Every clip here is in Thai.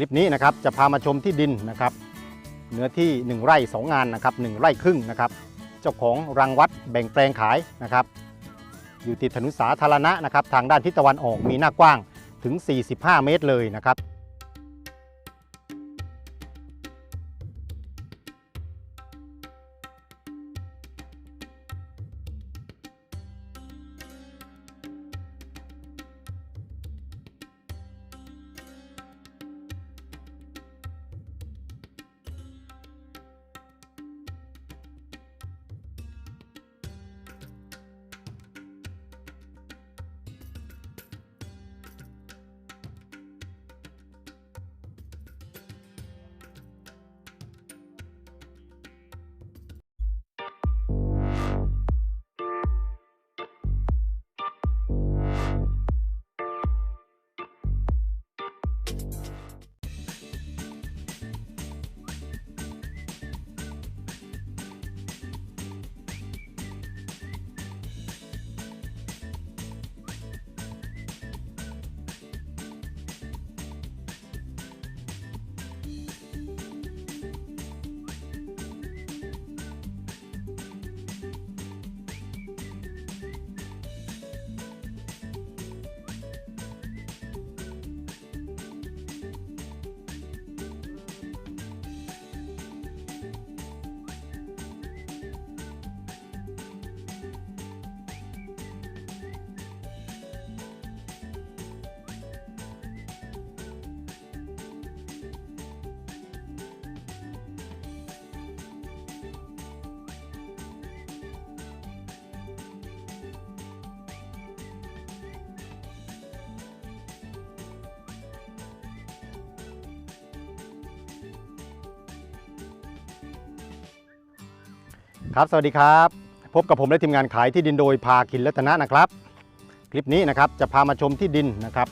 ลิปนี้นะครับจะพามาชมที่ดินนะครับเนื้อที่ 1 ไร่ 2 งานนะครับ1ไร่ครึ่งนะครับเจ้าของรังวัดแบ่งแปลงขายนะครับ อยู่ติดถนนสาธารณะนะครับทางด้านทิศตะวันออกมีหน้ากว้างถึง 45 เมตรเลยนะครับ ครับสวัสดีครับ พบกับผมและทีมงานขายที่ดินโดยพาคินรัตนะนะครับ คลิปนี้นะครับจะพามาชมที่ดินนะครับ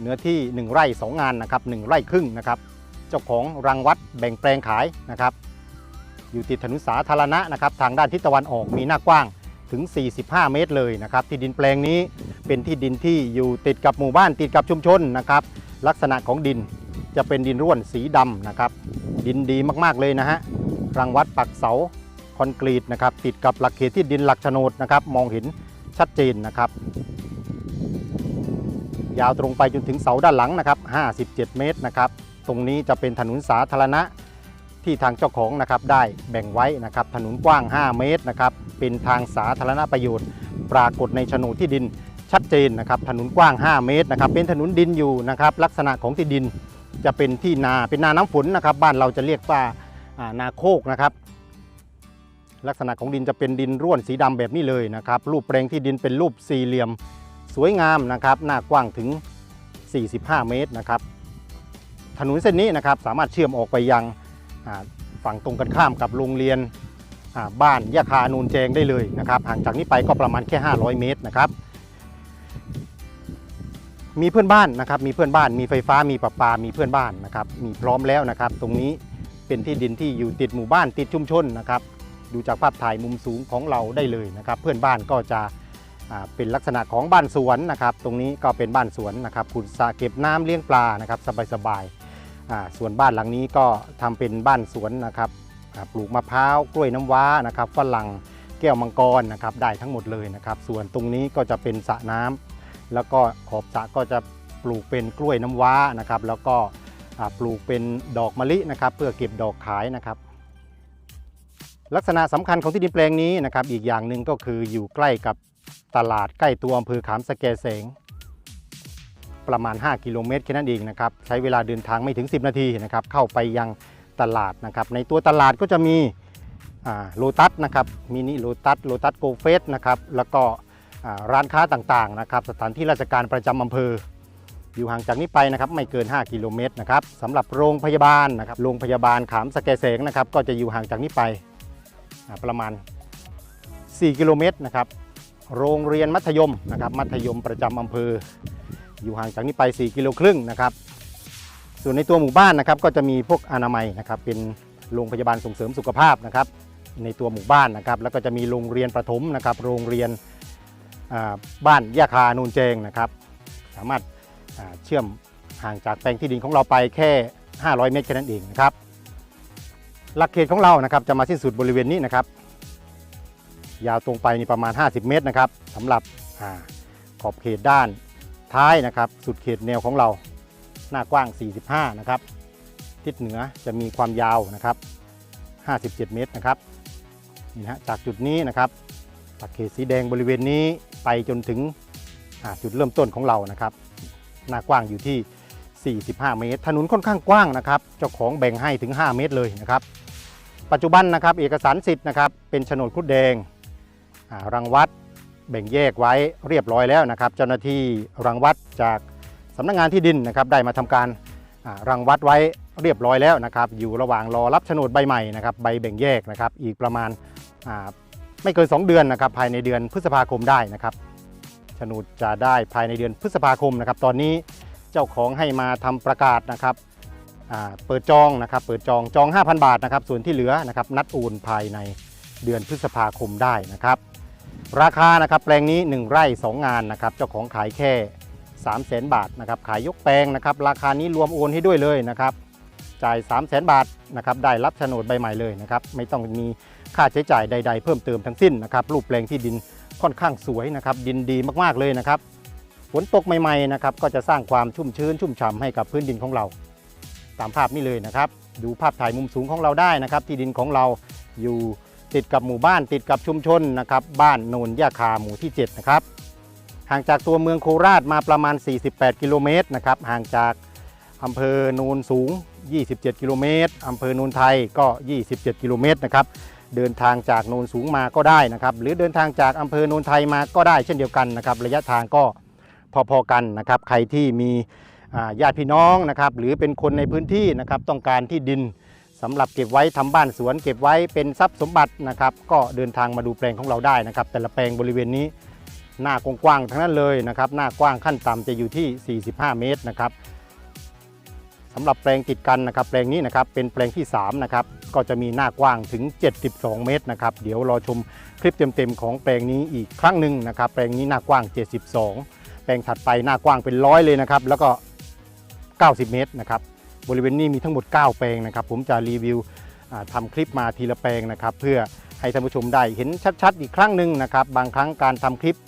เนื้อที่ 1 ไร่ 2 งานนะครับ1ไร่ครึ่งนะครับ เจ้าของรังวัดแบ่งแปลงขายนะครับ อยู่ติดถนนสาธารณะนะครับทางด้านทิศตะวันออกมีหน้ากว้างถึง 45 เมตรเลยนะครับที่ดินแปลงนี้เป็นที่ดินที่อยู่ติดกับหมู่บ้านติดกับชุมชนนะครับลักษณะของดินจะเป็นดินร่วนสีดำนะครับ ดินดีมากๆเลยนะฮะรังวัดปักเสา คอนกรีตนะครับติดกับหลักเขตที่ดินหลักโฉนดนะครับมองเห็นชัดเจนนะครับ ยาวตรงไปจนถึงเสาด้านหลังนะครับ 57 เมตรนะครับตรงนี้จะเป็นถนนสาธารณะที่ทางเจ้าของนะครับได้แบ่งไว้นะครับถนนกว้าง 5 เมตรนะครับเป็นทางสาธารณประโยชน์ ปรากฏในโฉนดที่ดินชัดเจนนะครับถนนกว้าง 5 เมตรนะครับเป็นถนนดินอยู่นะครับลักษณะของที่ดินจะเป็นที่นาเป็นนาน้ำฝนนะครับบ้านเราจะเรียกว่านาโคกนะครับ ลักษณะของดินจะเป็นดินร่วนสีดำแบบนี้เลยนะครับ รูปแปลงที่ดินเป็นรูปสี่เหลี่ยม สวยงามนะครับ หน้ากว้างถึง 45 เมตรนะครับ ถนนเส้นนี้นะครับสามารถเชื่อมออกไปยังฝั่งตรงกันข้ามกับโรงเรียนบ้านยะคานูนแจงได้เลยนะครับ ห่างจากนี้ไปก็ประมาณแค่ 500 เมตรนะครับ มีเพื่อนบ้านนะครับ มีเพื่อนบ้าน มีไฟฟ้า มีประปา มีเพื่อนบ้านนะครับ มีพร้อมแล้วนะครับ ตรงนี้เป็นที่ดินที่อยู่ติดหมู่บ้านติดชุมชนนะครับ ดูจากภาพถ่ายมุมสูงของเราได้เลยนะครับ เพื่อนบ้านก็จะเป็นลักษณะของบ้านสวนนะครับ ตรงนี้ก็เป็นบ้านสวนนะครับขุดสระเก็บน้ำเลี้ยงปลานะครับสบายๆส่วนบ้านหลังนี้ก็ทำเป็นบ้านสวนนะครับปลูกมะพร้าวกล้วยน้ำว้านะครับฝรั่งแก้วมังกรนะครับได้ทั้งหมดเลยนะครับ ส่วนตรงนี้ก็จะเป็นสระน้ำแล้วก็ขอบสระก็จะปลูกเป็นกล้วยน้ำว้านะครับ แล้วก็ปลูกเป็นดอกมะลินะครับ เพื่อเก็บดอกขายนะครับ ลักษณะสำคัญของที่ดินแปลงนี้นะครับอีกอย่างหนึ่งก็คืออยู่ใกล้กับตลาดใกล้ตัวอำเภอขามสแกแสงประมาณ 5 กิโลเมตรแค่นั้นเองนะครับใช้เวลาเดินทางไม่ถึง 10 นาทีนะครับเข้าไปยังตลาดนะครับในตัวตลาดก็จะมีโลตัสนะครับมินิโลตัสโลตัสโกเฟสนะครับแล้วก็ร้านค้าต่างๆนะครับสถานที่ราชการประจำอำเภอ อยู่ห่างจากนี้ไปนะครับไม่เกิน 5 กิโลเมตรนะครับสำหรับโรงพยาบาลนะครับโรงพยาบาลขามสแกแสงนะครับก็จะอยู่ห่างจากนี้ไป ประมาณ 4 กิโลเมตรนะครับ โรงเรียนมัธยมนะครับ มัธยมประจำอำเภอ อยู่ห่างจากนี้ไป 4 กิโลครึ่งนะครับ ส่วนในตัวหมู่บ้านนะครับ ก็จะมีพวกอนามัยนะครับ เป็นโรงพยาบาลส่งเสริมสุขภาพนะครับ ในตัวหมู่บ้านนะครับ แล้วก็จะมีโรงเรียนประถมนะครับ โรงเรียนบ้านยาคานูนเจงนะครับ สามารถเชื่อมห่างจากแปลงที่ดินของเราไปแค่ 500 เมตรแค่นั้นเองนะครับ หลักเขตของเรานะครับจะมาสิ้นสุดบริเวณนี้นะครับ ยาวตรงไปนี่ประมาณ 50 เมตรนะครับสำหรับอขอบเขตด้านท้ายนะครับ สุดเขตแนวของเราหน้ากว้าง 45 นะครับ ทิศเหนือจะมีความยาวนะครับ 57 เมตรนะครับนี่นะฮะจากจุดนี้นะครับหลักเขตสีแดงบริเวณนี้ไปจนถึงจุดเริ่มต้นของเรานะครับ หน้ากว้างอยู่ที่ 45 เมตร ถนนค่อนข้างกว้างนะครับ เจ้าของแบ่งให้ถึง 5 เมตรเลยนะครับ ปัจจุบันนะครับเอกสารสิทธิ์นะครับเป็นโฉนดคุดแดงรังวัดแบ่งแยกไว้เรียบร้อยแล้วนะครับ เจ้าหน้าที่รังวัดจากสำนักงานที่ดินนะครับได้มาทำการรังวัดไว้เรียบร้อยแล้วนะครับ อยู่ระหว่างรอรับโฉนดใบใหม่นะครับใบแบ่งแยกนะครับ อีกประมาณาไม่เกิน 2 เดือนนะครับภายในเดือนพฤษภาคมได้นะครับโฉนดจะได้ภายในเดือนพฤษภาคมนะครับ ตอนนี้ เจ้าของให้มาทำประกาศนะครับเปิดจองนะครับเปิดจองจอง 5,000 บาทนะครับส่วนที่เหลือนะครับนัดโอนภายในเดือนพฤษภาคมได้นะครับ ราคานะครับแปลงนี้ 1 ไร่ 2 งานนะครับเจ้าของขายแค่ 3 0 0 0 0 0บาทนะครับขายยกแปลงนะครับราคานี้รวมโอนให้ด้วยเลยนะครับจ่าย 3 0 0 0 0 0บาทนะครับได้รับโฉนดใบใหม่เลยนะครับไม่ต้องมีค่าใช้จ่ายใด ๆ เพิ่มเติมทั้งสิ้นนะครับรูปแปลงที่ดินค่อนข้างสวยนะครับดินดีมากๆเลยนะครับ ฝนตกใหม่ๆนะครับก็จะสร้างความชุ่มชื้นชุ่มฉ่ำให้กับพื้นดินของเรา ตามภาพนี้เลยนะครับ ดูภาพถ่ายมุมสูงของเราได้นะครับ ที่ดินของเราอยู่ติดกับหมู่บ้านติดกับชุมชนนะครับบ้านโนนยาคาหมู่ที่7นะครับห่างจากตัวเมืองโคราชมาประมาณ 48 กิโลเมตรนะครับห่างจากอำเภอโนนสูง 27 กิโลเมตรอำเภอโนนไทยก็ 27 กิโลเมตรนะครับเดินทางจากโนนสูงมาก็ได้นะครับหรือเดินทางจากอำเภอโนนไทยมาก็ได้เช่นเดียวกันนะครับระยะทางก็ พอๆกันนะครับ ใครที่มีญาติพี่น้องนะครับ หรือเป็นคนในพื้นที่นะครับ ต้องการที่ดินสำหรับเก็บไว้ทำบ้านสวน เก็บไว้เป็นทรัพย์สมบัตินะครับ ก็เดินทางมาดูแปลงของเราได้นะครับ แต่ละแปลงบริเวณนี้หน้ากว้างๆทั้งนั้นเลยนะครับ หน้ากว้างขั้นต่ำจะอยู่ที่ 45 เมตรนะครับสำหรับแปลงติดกันนะครับ แปลงนี้นะครับเป็นแปลงที่3นะครับก็จะมีหน้ากว้างถึง 72 เมตรนะครับเดี๋ยวรอชมคลิปเต็มๆของแปลงนี้อีกครั้งหนึ่งนะครับ แปลงนี้หน้ากว้าง 72 แปลงถัดไปหน้ากว้างเป็นร้อยเลยนะครับ แล้วก็ 90 เมตรนะครับ บริเวณนี้มีทั้งหมด 9 แปลงนะครับ ผมจะรีวิวอ่าทำคลิปมาทีละแปลงนะครับ เพื่อให้ท่านผู้ชมได้เห็นชัด ๆ อีกครั้งหนึ่งนะครับ บางครั้งการทำคลิป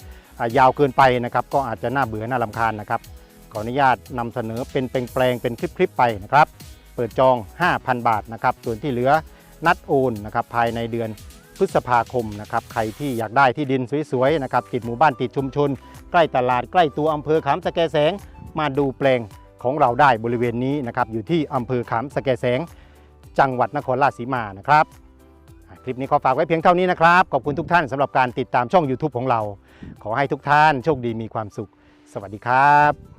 ยาวเกินไปนะครับ ก็อาจจะน่าเบื่อน่าลำคาญนะครับ ขออนุญาตนำเสนอเป็นแปลงๆเป็นคลิปๆไปนะครับ เปิดจอง 5,000 บาทนะครับ ส่วนที่เหลือนัดโอนนะครับภายในเดือน พฤษภาคมนะครับใครที่อยากได้ที่ดินสวยๆนะครับติดหมู่บ้านติดชุมชน ใกล้ตลาดใกล้ตัวอำเภอขามสะแกแสง มาดูแปลงของเราได้บริเวณนี้นะครับอยู่ที่อำเภอขามสะแกแสง จังหวัดนครราชสีมานะครับคลิปนี้ขอฝากไว้เพียงเท่านี้นะครับ ขอบคุณทุกท่านสำหรับการติดตามช่อง YouTube ของเรา ขอให้ทุกท่านโชคดีมีความสุข สวัสดีครับ